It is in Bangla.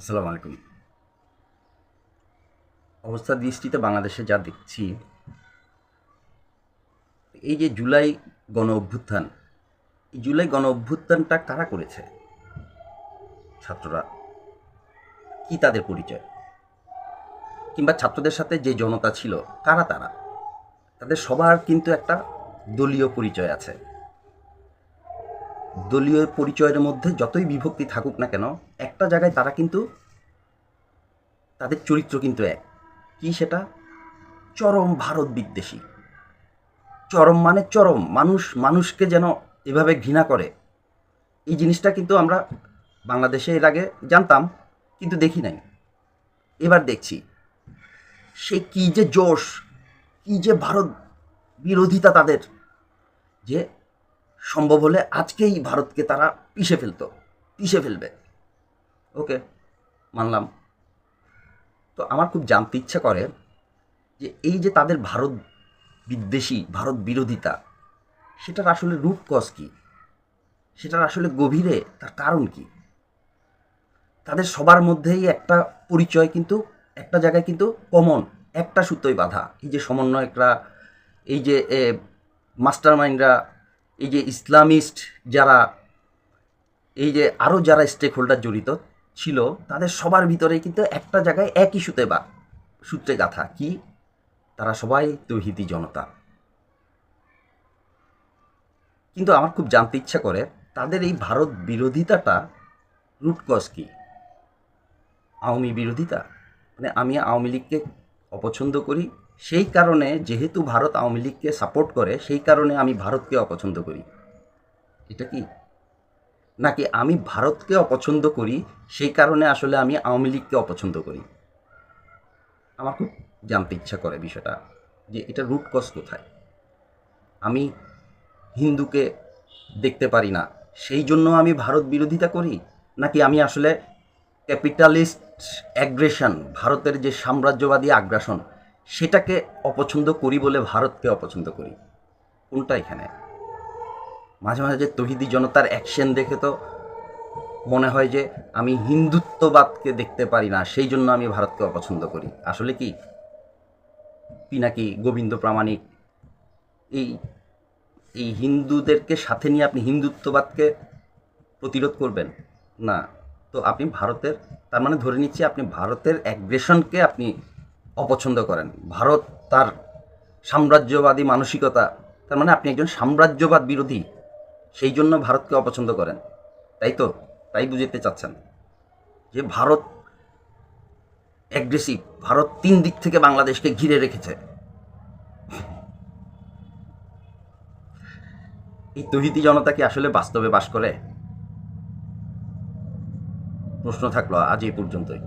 আসসালামু আলাইকুম। অবস্থা দৃষ্টিতে বাংলাদেশে যা দেখছি, এই যে জুলাই গণ অভ্যুত্থান, এই জুলাই গণ অভ্যুত্থানটা কারা করেছে? ছাত্ররা, কি তাদের পরিচয়? কিংবা ছাত্রদের সাথে যে জনতা ছিল, কারা তারা? তাদের সবার কিন্তু একটা দলীয় পরিচয় আছে। দলীয় পরিচয়ের মধ্যে যতই বিভক্তি থাকুক না কেন, একটা জায়গায় তারা কিন্তু তাদের চরিত্র কিন্তু এক। কি সেটা? চরম ভারত বিদ্বেষী। চরম মানে চরম। মানুষ, মানুষকে যেন এভাবে ঘৃণা করে। এই জিনিসটা কিন্তু আমরা বাংলাদেশে এর আগে জানতাম, কিন্তু দেখি নাই। এবার দেখছি। সে কি যে জোশ, কি যে ভারত বিরোধিতা তাদের, যে সম্ভব হলে আজকেই ভারতকে তারা পিষে ফেলতো, পিষে ফেলবে। ওকে, মানলাম। তো আমার খুব জানতে ইচ্ছা করে যে এই যে তাদের ভারত বিদ্বেষী, ভারত বিরোধিতা, সেটার আসলে রূপ কজ কী? সেটার আসলে গভীরে তার কারণ কি? তাদের সবার মধ্যেই একটা পরিচয় কিন্তু, একটা জায়গায় কিন্তু কমন একটা সূত্রই বাধা। এই যে সমন্বয়করা, এই যে মাস্টার মাইন্ডরা এই যে ইসলামিস্ট যারা, এই যে আরও যারা স্টেক হোল্ডার জড়িত ছিল, তাদের সবার ভিতরে কিন্তু একটা জায়গায় একই সুতে বা সূত্রে গাথা কি, তারা সবাই তৌহিদি জনতা। কিন্তু আমার খুব জানতে ইচ্ছা করে, তাদের এই ভারত বিরোধিতাটা রুট কজ কি? আওয়ামী বিরোধিতা? মানে আমি আওয়ামী লীগকে অপছন্দ করি সেই কারণে যেহেতু ভারত আওয়ামী লীগকে সাপোর্ট করে, সেই কারণে আমি ভারতকে অপছন্দ করি। এটা কি? নাকি আমি ভারতকে অপছন্দ করি, সেই কারণে আসলে আমি আওয়ামী লীগকে অপছন্দ করি? আমার খুব জানতে ইচ্ছা করে বিষয়টা, যে এটা রুট কজ কোথায়? আমি হিন্দুকে দেখতে পারি না, সেই জন্য আমি ভারত বিরোধিতা করি? নাকি আমি আসলে ক্যাপিটালিস্ট অ্যাগ্রেশন ভারতের যে সাম্রাজ্যবাদী আগ্রাসন সেটাকে অপছন্দ করি বলে ভারতকে অপছন্দ করি। কোনটা এখানে? মাঝে মাঝে তহিদি জনতার অ্যাকশন দেখে তো মনে হয় যে আমি হিন্দুত্ববাদকে দেখতে পারি না, সেই জন্য আমি ভারতকে অপছন্দ করি। আসলে কি? পিনাকি গোবিন্দ প্রামাণিক? এই এই হিন্দুদেরকে সাথে নিয়ে আপনি হিন্দুত্ববাদকে প্রতিরোধ করবেন? না। তো আপনি ভারতের, তার মানে ধরে নিচ্ছি আপনি ভারতের অ্যাগ্রেশনকে আপনি অপছন্দ করেন। ভারত তার সাম্রাজ্যবাদী মানসিকতা, তার মানে আপনি একজন সাম্রাজ্যবাদ বিরোধী, সেই জন্য ভারতকে অপছন্দ করেন। তাই তো? তাই বুঝতে চাচ্ছেন? যে ভারত অ্যাগ্রেসিভ ভারত তিন দিক থেকে বাংলাদেশকে ঘিরে রেখেছে। এই তহিদি জনতা কি আসলে বাস্তবে বাস করে? প্রশ্ন থাকল আজ এই পর্যন্তই।